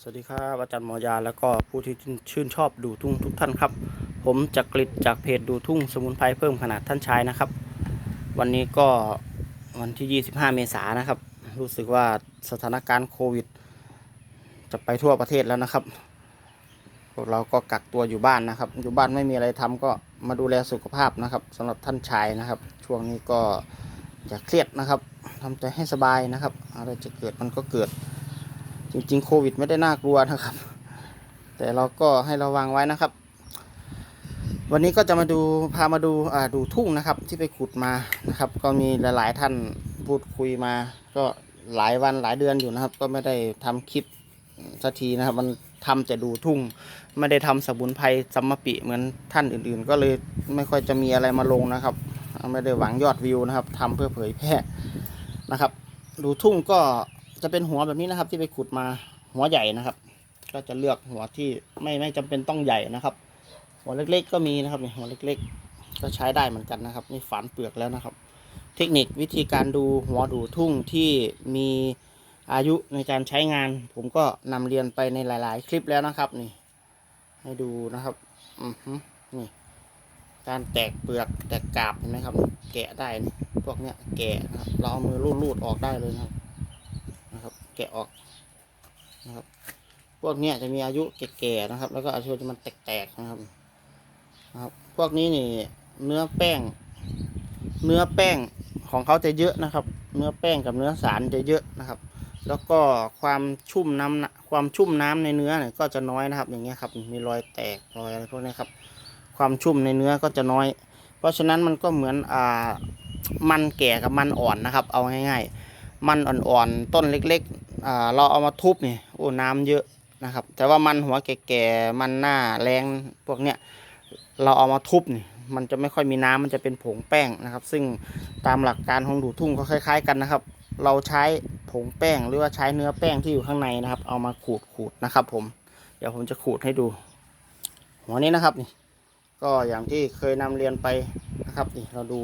สวัสดีครับอาจารย์หมอยาแล้วก็ผู้ที่ชื่นชอบดูทุ่งทุกท่านครับ ผมจักริดจากเพจดูทุ่งสมุนไพรเพิ่มขนาดท่านชายนะครับ วันนี้ก็วันที่ 25 เมษายนนะครับ รู้สึกว่าสถานการณ์โควิด จะไปทั่วประเทศแล้วนะครับพวกเราก็กักตัวอยู่บ้านนะครับ อยู่บ้านไม่มีอะไรทำก็มาดูแลสุขภาพนะครับสำหรับท่านชายนะครับ ช่วงนี้ก็อย่าเครียดนะครับทำใจให้สบายนะครับอะไรจะเกิดมันก็เกิด จริง ๆ โควิดไม่ได้น่ากลัวนะครับ แต่เราก็ให้ระวังไว้นะครับ วันนี้ก็จะมาดูพามาดูอ่าดูทุ่งนะครับ ที่ไปขุดมานะครับ ก็มีหลาย ๆ ท่านพูดคุยมา ก็หลายวันหลายเดือนอยู่นะครับ ก็ไม่ได้ทำคลิปสักทีนะครับ มันทำแต่ดูทุ่ง ไม่ได้ทำสมุนไพรซัมมปิเหมือนท่านอื่น ๆ ก็เลยไม่ค่อยจะมีอะไรมาลงนะครับ ไม่ได้หวังยอดวิวนะครับทำเพื่อเผยแพร่นะครับ ดูทุ่งก็ จะเป็นหัวแบบนี้นะครับ ที่ไปขุดมาหัวใหญ่นะครับ ก็จะเลือกหัวที่ไม่ไม่จำเป็นต้องใหญ่นะครับ หัวเล็กๆ ก็มีนะครับนี่หัวเล็กๆ ก็ใช้ได้เหมือนกันนะครับ นี่ฝานเปลือกแล้วนะครับ เทคนิควิธีการดูหัวดูทุ่งที่มีอายุในการใช้งาน ผมก็นำเรียนไปในหลาย ๆ คลิปแล้วนะครับนี่ ให้ดูนะครับอือฮึนี่การแตกเปลือกแตกกาบเห็นไหมครับ แกะได้นี่พวกเนี้ยแกะนะครับเราเอามือรูดๆออกได้เลยนะครับ นะครับ แกะออกนะครับ พวกเนี้ยจะมีอายุแก่ๆนะครับ แล้วก็อายุจะมันแตกๆนะครับนะครับ พวกนี้นี่เนื้อแป้ง เนื้อแป้งของเขาจะเยอะนะครับ เนื้อแป้งกับเนื้อสารจะเยอะนะครับ แล้วก็ความชุ่มน้ำความชุ่มน้ำในเนื้อเนี่ยก็จะน้อยนะครับ อย่างเงี้ยครับ มีรอยแตกรอยอะไรพวกนี้ครับ ความชุ่มในเนื้อก็จะน้อย เพราะฉะนั้นมันก็เหมือนอ่ามันแก่กับมันอ่อนนะครับ เอาง่ายๆ มันอ่อนๆต้นเล็กๆเราเอามาทุบนี่โอ้น้ำเยอะนะครับ แต่ว่ามันหัวแก่ๆมันหน้าแรงพวกเนี้ยเราเอามาทุบนี่มันจะไม่ค่อยมีน้ำมันจะเป็นผงแป้งนะครับ ซึ่งตามหลักการของดูทุ่งก็คล้าย ๆ กันนะครับ เราใช้ผงแป้งหรือว่าใช้เนื้อแป้งที่อยู่ข้างในนะครับ เอามาขูดขูดนะครับ ผม เดี๋ยวผมจะขูดให้ดูหัวนี้นะครับนี่ก็อย่างที่เคยนำเรียนไปนะครับนี่เราดู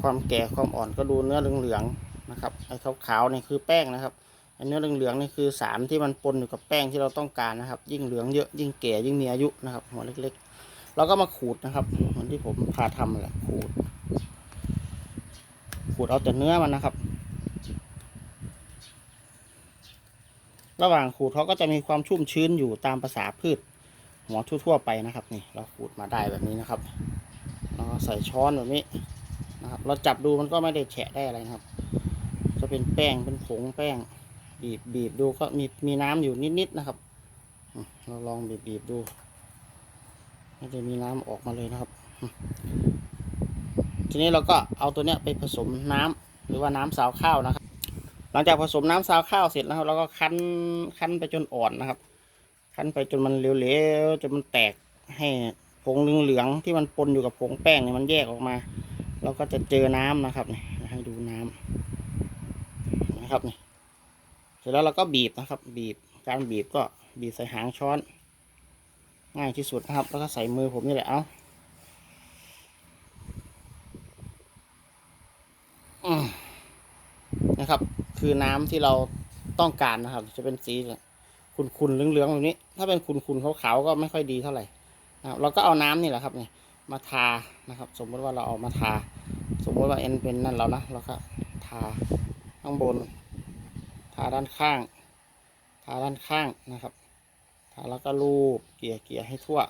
ความแก่ความอ่อนก็ดูเนื้อเหลืองๆ นะครับไอ้ขาวๆนี่คือแป้งนะครับไอ้เนื้อเหลืองๆนี่คือสารที่มันปนอยู่กับแป้งที่เราต้องการนะครับ ยิ่งเหลืองเยอะยิ่งแก่ยิ่งมีอายุนะครับ หัวเล็กๆ เราก็มาขูดนะครับเหมือนที่ผมพาทำแหละขูด ขูดเอาแต่เนื้อมันนะครับ ระหว่างขูดเขาก็จะมีความชุ่มชื้นอยู่ตามภาษาพืช หัวทั่วๆไปนะครับ นี่ เราขูดมาได้แบบนี้นะครับเราใส่ช้อนแบบนี้นะครับ เราจับดูมันก็ไม่ได้แฉะได้อะไรนะครับ จะเป็นแป้งเป็นผงแป้ง บีบบีบดูก็มีมีน้ำอยู่นิดๆนะครับ เราลองบีบบีบดูไม่ได้มีน้ำออกมาเลยนะครับ ทีนี้เราก็เอาตัวเนี้ยไปผสมน้ำหรือว่าน้ำสาวข้าวนะครับ หลังจากผสมน้ำสาวข้าวเสร็จนะครับเราก็คั้นคั้นไปจนอ่อนนะครับ คั้นไปจนมันเหลวๆจนมันแตกให้ผงเหลืองๆที่มันปนอยู่กับผงแป้งเนี่ยมันแยกออกมา เราก็จะเจอน้ำนะครับเนี่ให้ดูน้ำ นะครับนี่เสร็จแล้วเราก็บีบนะครับ บีบการบีบก็บีบใส่หางช้อน ง่ายที่สุดนะครับ แล้วก็ใส่มือผมนี่แหละเอาอนะครับ คือน้ำที่เราต้องการนะครับ จะเป็นสีขุ่นๆเหลืองๆแบบนี้ ถ้าเป็นขุ่นๆขาวๆก็ไม่ค่อยดีเท่าไหร่นะครับเราก็เอาน้ำนี่แหละครับเนี่ยมาทานะครับ สมมติว่าเราเอามาทา สมมติว่าเอ็นเป็นนั่นแล้วนะเราก็ทาข้างบน ทาด้านข้างทาด้านข้างนะครับทาแล้วก็ลูบเกลี่ยเกลี่ยให้ทั่ว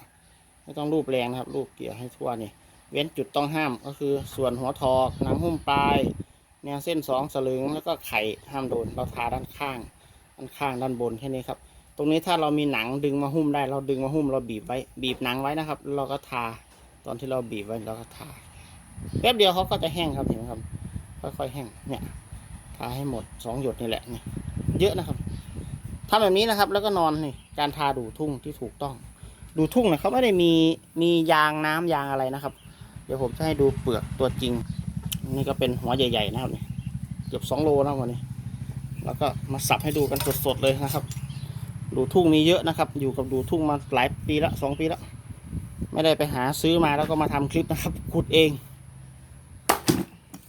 ไม่ต้องลูบแรงนะครับลูบเกลี่ยให้ทั่วนี่ เว้นจุดต้องห้ามก็คือส่วนหัวทอกน้ำหุ้มปลายแนวเส้นสองสลึงแล้วก็ไข่ห้ามโดนเราทาด้านข้างด้านข้างด้านบนแค่นี้ครับ ตรงนี้ถ้าเรามีหนังดึงมาหุ้มได้ เราดึงมาหุ้มเราบีบไว้บีบหนังไว้นะครับ เราก็ทาตอนที่เราบีบไว้เราก็ทาแป๊บเดียวเขาก็จะแห้งครับเห็นไหมครับ ค่อยๆแห้งเนี่ยทาให้หมดสองหยดนี่แหละนี่ เยอะนะครับทำแบบนี้นะครับ แล้วก็นอนนี่การทาดูทุ่งที่ถูกต้อง ดูทุ่งเนี่ยเขาไม่ได้มีมียางน้ำยางอะไรนะครับ เดี๋ยวผมจะให้ดูเปลือกตัวจริง นี่ก็เป็นหัวใหญ่ ๆ นะครับนี่เกือบสองโลนะวันนี้ แล้วก็มาสับให้ดูกันสดๆเลยนะครับ ดูทุ่งมีเยอะนะครับ อยู่กับดูทุ่งมาหลายปีละสองปีละไม่ได้ไปหาซื้อมาแล้วก็มาทำคลิปนะครับขุดเอง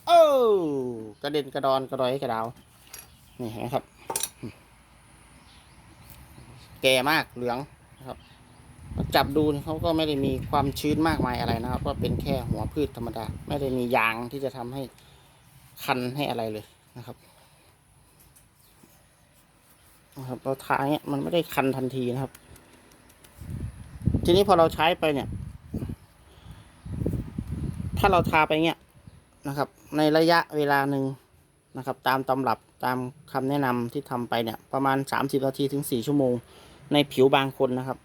โอ้กระเด็นกระดอนกระดอยกระดาวนี่เห็นไหมครับ แก่มากเหลืองนะครับจับดูเขาก็ไม่ได้มีความชื้นมากมายอะไรนะครับ ก็เป็นแค่หัวพืชธรรมดา ไม่ได้มียางที่จะทำให้คันให้อะไรเลยนะครับนะครับเราทาเนี้ยมันไม่ได้คันทันทีนะครับ ทีนี้พอเราใช้ไปเนี่ย ถ้าเราทาไปเนี้ยนะครับ ในระยะเวลาหนึ่งนะครับ ตามตำรับตามคำแนะนำที่ทำไปเนี่ย ประมาณ 30นาทีถึง 4 ชั่วโมง ในผิวบางคนนะครับ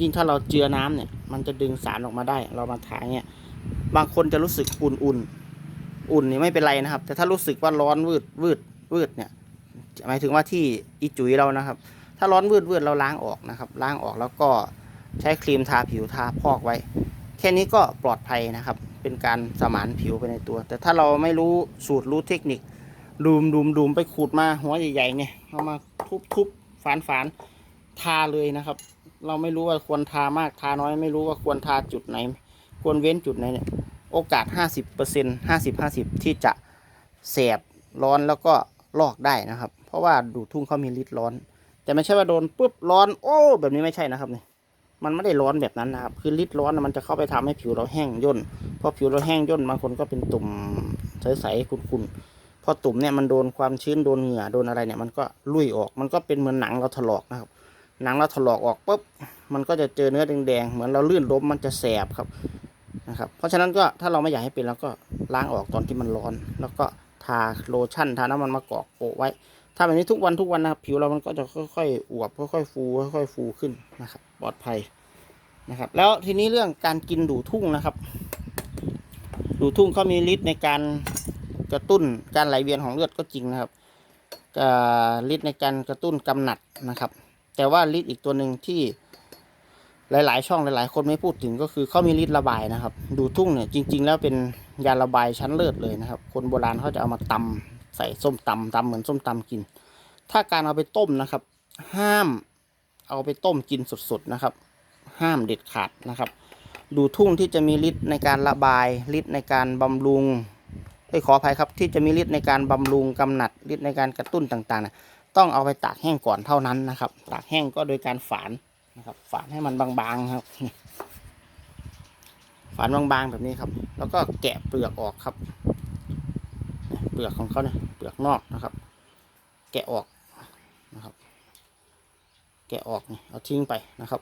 ยิ่งถ้าเราเจือน้ำเนี่ย มันจะดึงสารออกมาได้ เรามาทาเนี่ยบางคนจะรู้สึกอุ่นอุ่นอุ่นนี่ไม่เป็นไรนะครับ แต่ถ้ารู้สึกว่าร้อนวืดวืดวืดเนี่ยหมายถึงว่าที่อีจุ๋ยเรานะครับ ถ้าร้อนวืดวืดเราล้างออกนะครับ ล้างออกแล้วก็ใช้ครีมทาผิวทาพอกไว้ แค่นี้ก็ปลอดภัยนะครับ เป็นการสมานผิวไปในตัว แต่ถ้าเราไม่รู้สูตรรู้เทคนิคดูมดูมดูมไปขูดมาหัวใหญ่ๆเนี่ยเอามาทุบทุบฝานฝาน ทาเลยนะครับ เราไม่รู้ว่าควรทามากทาน้อยไม่รู้ว่าควรทาจุดไหน ควรเว้นจุดไหนเนี่ยโอกาส 50% 50 50 ที่จะแสบร้อนแล้วก็ลอกได้นะครับ เพราะว่าดูดทุ่งเขามีฤทธิ์ร้อน แต่ไม่ใช่ว่าโดนปุ๊บร้อน โอ้แบบนี้ไม่ใช่นะครับเนี่ยมันไม่ได้ร้อนแบบนั้นนะครับ คือฤทธิ์ร้อนมันจะเข้าไปทำให้ผิวเราแห้งย่นพอผิวเราแห้งย่นบางคนก็เป็นตุ่มใสๆขุ่นๆพอตุ่มเนี่ยมันโดนความชื้นโดนเหงื่อโดนอะไรเนี่ยมันก็ลุยออก มันก็เป็นเหมือนหนังเราถลอกนะครับ หนังเราถลอกออกปุ๊บมันก็จะเจอเนื้อแดงๆเหมือนเราลื่นล้มมันจะแสบครับนะครับ เพราะฉะนั้นก็ถ้าเราไม่อยากให้เป็นเราก็ล้างออกตอนที่มันร้อน แล้วก็ทาโลชั่นทาน้ำมันมะกอกโปะไว้ ถ้าแบบนี้ทุกวันทุกวันนะครับผิวเรามันก็จะค่อยๆอวบค่อยๆฟูค่อยๆฟูขึ้นนะครับปลอดภัยนะครับ แล้วทีนี้เรื่องการกินดูทุ่งนะครับ ดูทุ่งเขามีฤทธิ์ในการกระตุ้นการไหลเวียนของเลือดก็จริงนะครับฤทธิ์ในการกระตุ้นกำหนัดนะครับ แต่ว่าฤทธิ์อีกตัวหนึ่งที่หลาย ๆ ช่องหลาย ๆ คนไม่พูดถึงก็คือเขามีฤทธิ์ระบายนะครับ ดูทุ่งเนี่ยจริง ๆ แล้วเป็นยาระบายชั้นเลิศเลยนะครับ คนโบราณเขาจะเอามาตำใส่ส้มตำตำเหมือนส้มตำกิน ถ้าการเอาไปต้มนะครับ ห้ามเอาไปต้มกินสด ๆ นะครับ ห้ามเด็ดขาดนะครับ ดูทุ่งที่จะมีฤทธิ์ในการระบายฤทธิ์ในการบำรุงเอ้ขออภัยครับที่จะมีฤทธิ์ในการบำรุงกำหนัดฤทธิ์ในการกระตุ้นต่างๆนะ ต้องเอาไปตากแห้งก่อนเท่านั้นนะครับ ตากแห้งก็โดยการฝานนะครับ ฝานให้มันบางๆครับ ฝานบางๆแบบนี้ครับ แล้วก็แกะเปลือกออกครับ เปลือกของเขาเนี่ยเปลือกนอกนะครับ แกะออกนะครับ แกะออกนี่เอาทิ้งไปนะครับ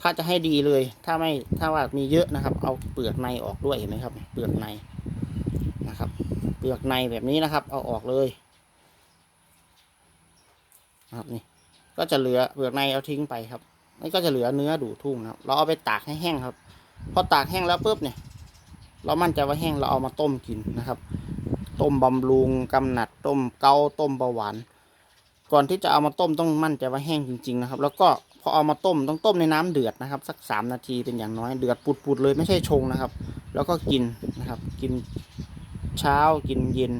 ถ้าจะให้ดีเลย ถ้าไม่ถ้าว่ามีเยอะนะครับ เอาเปลือกในออกด้วยเห็นไหมครับ เปลือกในนะครับ เปลือกในแบบนี้นะครับ เอาออกเลย นะครับนี่ ก็จะเหลือเปลือกในเอาทิ้งไปครับนี่ก็จะเหลือเนื้อดูทุ่งนะครับ เราเอาไปตากให้แห้งครับ พอตากแห้งแล้วปุ๊บเนี่ย เรามั่นใจว่าแห้งเราเอามาต้มกินนะครับ ต้มบำรุงกำหนัดต้มเกาต้มเบาหวานก่อนที่จะเอามาต้มต้องมั่นใจว่าแห้งจริงๆนะครับ แล้วก็พอเอามาต้มต้องต้มในน้ำเดือดนะครับ สักสามนาทีเป็นอย่างน้อยเดือดปุดๆเลยไม่ใช่ชงนะครับ แล้วก็กินนะครับ กินเช้ากินเย็น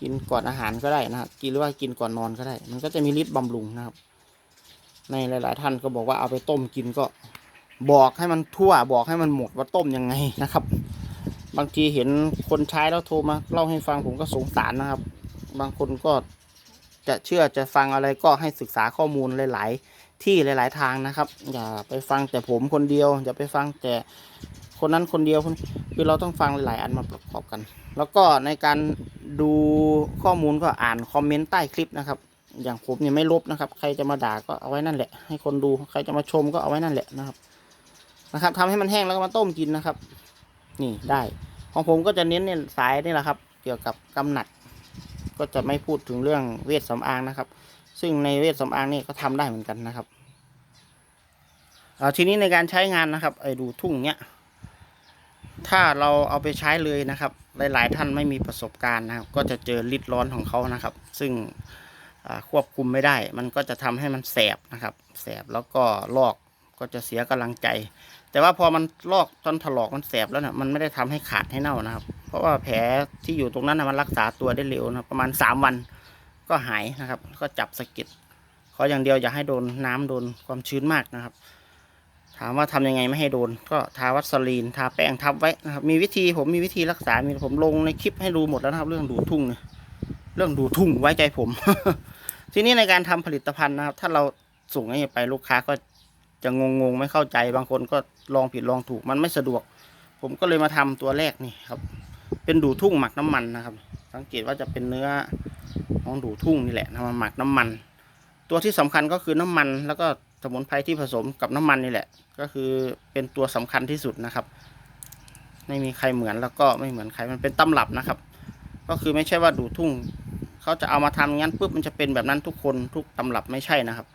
กินก่อนอาหารก็ได้นะครับ กินหรือว่ากินก่อนนอนก็ได้ มันก็จะมีฤทธิ์บำรุงนะครับ ในหลาย ๆ ท่านก็บอกว่าเอาไปต้มกินก็บอกให้มันทั่วบอกให้มันหมดว่าต้มยังไงนะครับ บางทีเห็นคนใช้แล้วโทรมาเล่าให้ฟังผมก็สงสารนะครับ บางคนก็จะเชื่อจะฟังอะไรก็ให้ศึกษาข้อมูลหลาย ๆ ที่หลาย ๆ ทางนะครับ อย่าไปฟังแต่ผมคนเดียว อย่าไปฟังแต่ คนนั้นคนเดียวคนคือเราต้องฟังหลายอันมาประกอบกัน แล้วก็ในการดูข้อมูลก็อ่านคอมเมนต์ใต้คลิปนะครับ อย่างผมเนี่ยไม่ลบนะครับ ใครจะมาด่าก็เอาไว้นั่นแหละ ให้คนดูใครจะมาชมก็เอาไว้นั่นแหละนะครับ นะครับทำให้มันแห้งแล้วก็มาต้มกินนะครับ นี่ได้ของผมก็จะเน้นเนี่ยสายนี่แหละครับ เกี่ยวกับกำหนัด ก็จะไม่พูดถึงเรื่องเวทสำอางนะครับ ซึ่งในเวทสำอางนี่ก็ทำได้เหมือนกันนะครับเอาทีนี้ในการใช้งานนะครับไอ้ดูทุ่งเนี้ย ถ้าเราเอาไปใช้เลยนะครับ หลาย ๆ ท่านไม่มีประสบการณ์นะครับ ก็จะเจอฤทธิ์ร้อนของเขานะครับ ซึ่งควบคุมไม่ได้ มันก็จะทำให้มันแสบนะครับ แสบแล้วก็ลอกก็จะเสียกำลังใจ แต่ว่าพอมันลอกตอนถลอกมันแสบแล้วเนี่ยมันไม่ได้ทำให้ขาดให้เน่านะครับ เพราะว่าแผลที่อยู่ตรงนั้นนะมันรักษาตัวได้เร็วนะประมาณสามวันก็หายนะครับ ก็จับสะก็ดขออย่างเดียวอย่าให้โดนน้ำโดนความชื้นมากนะครับ ถามว่าทำยังไงไม่ให้โดน ก็ทาวัสลีนทาแป้งทับไว้นะครับ มีวิธีผมมีวิธีรักษา มีผมลงในคลิปให้ดูหมดแล้วนะครับ เรื่องดูทุ่งเนี่ยเรื่องดูทุ่งไว้ใจผม ทีนี้ในการทำผลิตภัณฑ์นะครับ ถ้าเราส่งให้ไปลูกค้าก็จะงงๆไม่เข้าใจบางคนก็ลองผิดลองถูกมันไม่สะดวก ผมก็เลยมาทำตัวแรกนี่ครับ เป็นดูทุ่งหมักน้ำมันนะครับ สังเกตว่าจะเป็นเนื้อของดูทุ่งนี่แหละนำมาหมักน้ำมัน ตัวที่สำคัญก็คือน้ำมันแล้วก็ สมุนไพรที่ผสมกับน้ำมันนี่แหละ ก็คือเป็นตัวสำคัญที่สุดนะครับ ไม่มีใครเหมือนแล้วก็ไม่เหมือนใครมันเป็นตำรับนะครับ ก็คือไม่ใช่ว่าดูทุ่งเขาจะเอามาทำงั้นปุ๊บมันจะเป็นแบบนั้นทุกคนทุกตำรับไม่ใช่นะครับ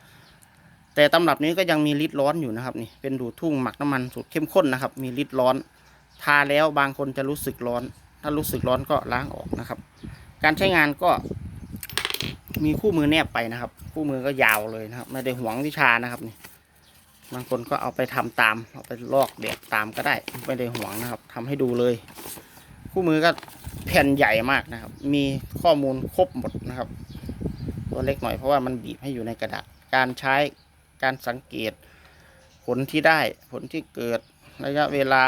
แต่ตำรับนี้ก็ยังมีฤทธิ์ร้อนอยู่นะครับนี่เป็นดูทุ่งหมักน้ำมันสูตรเข้มข้นนะครับ มีฤทธิ์ร้อน ทาแล้วบางคนจะรู้สึกร้อน ถ้ารู้สึกร้อนก็ล้างออกนะครับ การใช้งานก็ มีคู่มือแนบไปนะครับ คู่มือก็ยาวเลยนะครับ ไม่ได้หวงวิชานะครับนี่บางคนก็เอาไปทำตามเอาไปลอกแบบตามก็ได้ ไม่ได้หวงนะครับทำให้ดูเลย คู่มือก็แผ่นใหญ่มากนะครับ มีข้อมูลครบหมดนะครับ ตัวเล็กหน่อยเพราะว่ามันบีบให้อยู่ในกระดาษการใช้การสังเกต ผลที่ได้ผลที่เกิดระยะเวลา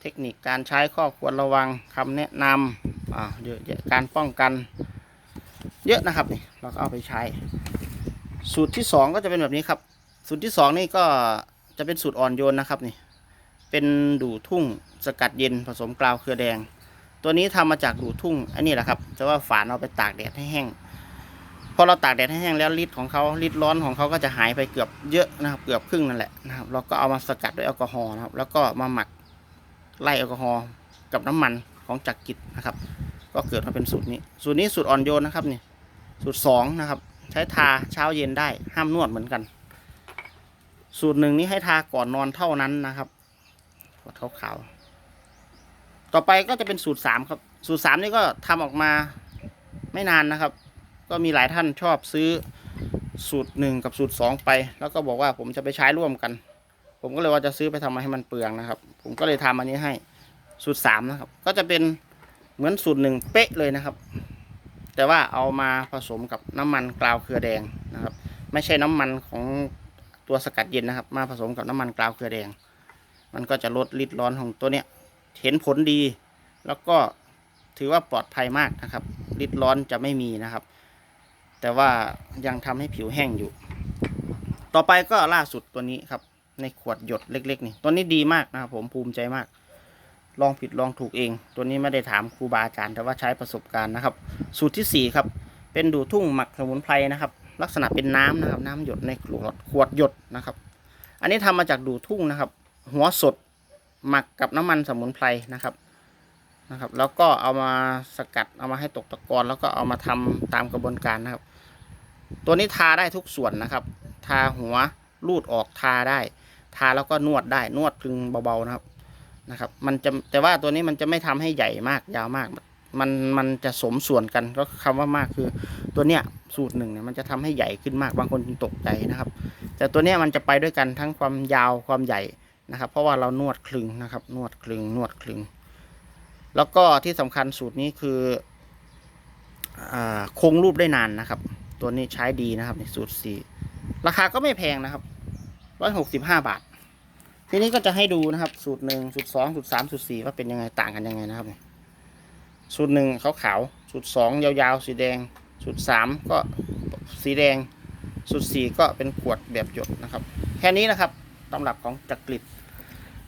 เทคนิคการใช้ข้อควรระวังคำแนะนำอ่าเยอะแยะการป้องกัน เยอะนะครับนี่เราก็เอาไปใช้ สูตรที่สองก็จะเป็นแบบนี้ครับ สูตรที่สองนี่ก็จะเป็นสูตรอ่อนโยนนะครับนี่เป็นดูทุ่งสกัดเย็นผสมกลาวเครือแดง ตัวนี้ทำมาจากดูทุ่งอันนี้แหละครับจะว่าฝานเอาไปตากแดดให้แห้งพอเราตากแดดให้แห้งแล้วฤทธิ์ของเขาฤทธิ์ร้อนของเขาก็จะหายไปเกือบเยอะนะครับ เกือบครึ่งนั่นแหละนะครับเราก็เอามาสกัดด้วยแอลกอฮอล์นะครับ แล้วก็มาหมักไล่แอลกอฮอล์กับน้ำมันของจักรกิจนะครับ ก็เกิดมาเป็นสูตรนี้ สูตรนี้สูตรอ่อนโยนนะครับนี่ สูตรสองนะครับ ใช้ทาเช้าเย็นได้ห้ามนวดเหมือนกัน สูตรหนึ่งนี้ให้ทาก่อนนอนเท่านั้นนะครับขวดขาวๆต่อไปก็จะเป็นสูตรสามครับ สูตรสามนี่ก็ทำออกมาไม่นานนะครับ ก็มีหลายท่านชอบซื้อสูตรหนึ่งกับสูตรสองไป แล้วก็บอกว่าผมจะไปใช้ร่วมกัน ผมก็เลยว่าจะซื้อไปทำมาให้มันเปลืองนะครับ ผมก็เลยทำอันนี้ให้สูตรสามนะครับ ก็จะเป็นเหมือนสูตรหนึ่งเป๊ะเลยนะครับ แต่ว่าเอามาผสมกับน้ำมันกราวเครือแดงนะครับ ไม่ใช่น้ำมันของตัวสกัดเย็นนะครับ มาผสมกับน้ำมันกราวเครือแดง มันก็จะลดฤทธิ์ร้อนของตัวเนี้ยเห็นผลดี แล้วก็ถือว่าปลอดภัยมากนะครับฤทธิ์ร้อนจะไม่มีนะครับ แต่ว่ายังทำให้ผิวแห้งอยู่ ต่อไปก็ล่าสุดตัวนี้ครับ ในขวดหยดเล็ก ๆ นี่ตัวนี้ดีมากนะครับผมภูมิใจมาก ลองผิดลองถูกเอง ตัวนี้ไม่ได้ถามครูบาอาจารย์แต่ว่าใช้ประสบการณ์นะครับ สูตรที่สี่ครับเป็นดูทุ่งหมักสมุนไพรนะครับ ลักษณะเป็นน้ำนะครับ น้ำหยดในขวดขวดหยดนะครับ อันนี้ทำมาจากดูทุ่งนะครับ หัวสดหมักกับน้ำมันสมุนไพรนะครับนะครับ แล้วก็เอามาสกัดเอามาให้ตกตะกอนแล้วก็เอามาทำตามกระบวนการนะครับ ตัวนี้ทาได้ทุกส่วนนะครับ ทาหัวรูดออกทาได้ ทาแล้วก็นวดได้นวดพึงเบาๆนะครับ นะครับ มันจะแต่ว่าตัวนี้มันจะไม่ทำให้ใหญ่มากยาวมาก มันมันจะสมส่วนกันก็คำว่ามากคือตัวเนี้ยสูตรหนึ่งเนี่ยมันจะทำให้ใหญ่ขึ้นมากบางคนตกใจนะครับ แต่ตัวเนี้ยมันจะไปด้วยกันทั้งความยาวความใหญ่นะครับ เพราะว่าเรานวดคลึงนะครับ นวดคลึงนวดคลึง แล้วก็ที่สำคัญสูตรนี้คืออคงรูปได้นานนะครับ ตัวนี้ใช้ดีนะครับในสูตรสี่ราคาก็ไม่แพงนะครับร้อยหกสิบห้าบาท ทีนี้ก็จะให้ดูนะครับ สูตรหนึ่งสูตรสองสูตรสามสูตรสี่ว่าเป็นยังไงต่างกันยังไงนะครับเนี่ยสูตรหนึ่งขาวขาวๆสูตรสองยาวๆสีแดง สูตรสามก็สีแดง สูตรสี่ก็เป็นขวดแบบหยดนะครับ แค่นี้นะครับตำรับของจักริด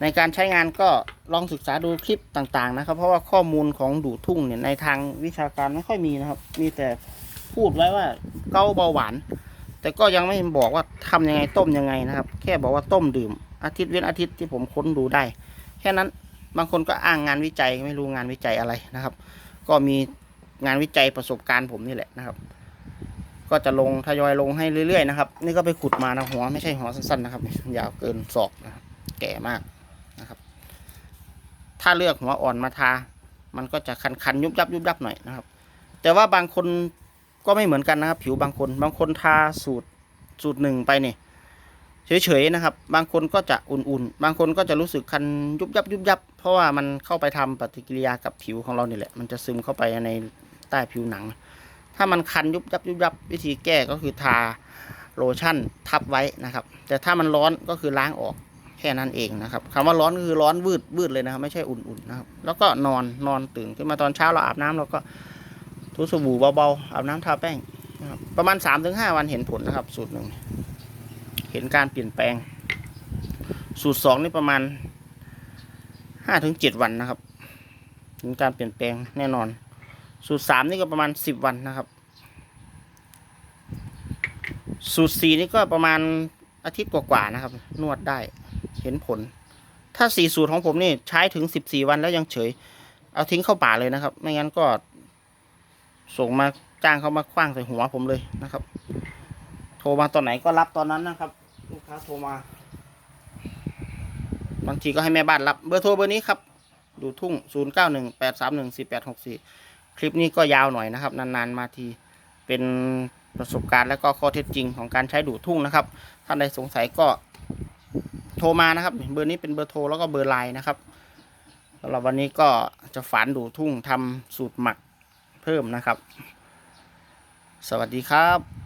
ในการใช้งานก็ลองศึกษาดูคลิปต่างๆนะครับ เพราะว่าข้อมูลของดูทุ่งเนี่ยในทางวิชาการไม่ค่อยมีนะครับ มีแต่พูดไว้ว่าเกาเบาหวาน แต่ก็ยังไม่บอกว่าทำยังไงต้มยังไงนะครับ แค่บอกว่าต้มดื่ม อาทิตย์เว้นอาทิตย์ที่ผมค้นดูได้ แค่นั้นบางคนก็อ้างงานวิจัยไม่รู้งานวิจัยอะไรนะครับ ก็มีงานวิจัยประสบการณ์ผมนี่แหละนะครับ ก็จะลงทยอยลงให้เรื่อยๆนะครับ นี่ก็ไปขุดมานะหัวไม่ใช่หัวสั้นๆนะครับ ยาวเกินศอกนะครับ แก่มากนะครับ ถ้าเลือกหัวอ่อนมาทา มันก็จะคันๆยุบยับยุบยับหน่อยนะครับ แต่ว่าบางคนก็ไม่เหมือนกันนะครับ ผิวบางคน บางคนทาสูตรสูตรหนึ่งไปเนี่ย เฉยๆนะครับ บางคนก็จะอุ่นๆ บางคนก็จะรู้สึกคันยุบยับยุบยับ เพราะว่ามันเข้าไปทำปฏิกิริยากับผิวของเรานี่แหละ มันจะซึมเข้าไปในใต้ผิวหนัง ถ้ามันคันยุบยับยุบยับวิธีแก้ก็คือทาโลชั่นทับไว้นะครับ แต่ถ้ามันร้อนก็คือล้างออกแค่นั้นเองนะครับคำว่าร้อนก็คือร้อนวืดวืดเลยนะครับ ไม่ใช่อุ่นๆนะครับ แล้วก็นอนนอนตื่นขึ้นมาตอนเช้าเราอาบน้ำเราก็ถูสบู่เบาๆอาบน้ำทาแป้งนะครับประมาณสามถึงห้าวันเห็นผลนะครับ สูตรหนึ่ง ห็นการเปลี่ยนแปลง สูตรสองนี่ประมาณห้าถึงเจ็ดวันนะครับเห็นการเปลี่ยนแปลงแน่นอน สูตรสามนี่ก็ประมาณสิบวันนะครับ สูตรสี่นี่ก็ประมาณอาทิตย์กว่าๆนะครับ นวดได้เห็นผล ถ้าสี่สูตรของผมนี่ใช้ถึงสิบสี่วันแล้วยังเฉย เอาทิ้งเข้าป่าเลยนะครับ ไม่งั้นก็ส่งมาจ้างเขามาคว้างใส่หัวผมเลยนะครับ โทรมาตอนไหนก็รับตอนนั้นนะครับ ถ้าโทรมา บางทีก็ให้แม่บ้านรับ เบอร์โทรเบอร์นี้ครับดูทุ่ง 0 9 1 8 3 1 4 8 6 4 คลิปนี้ก็ยาวหน่อยนะครับ นานๆมาทีเป็นประสบการณ์และก็ข้อเท็จจริงของการใช้ดูทุ่งนะครับ ท่านใดสงสัยก็โทรมานะครับ เบอร์นี้เป็นเบอร์โทรแล้วก็เบอร์ไลน์นะครับสำหรับวันนี้ก็จะฝานดูทุ่งทำสูตรหมักเพิ่มนะครับ สวัสดีครับ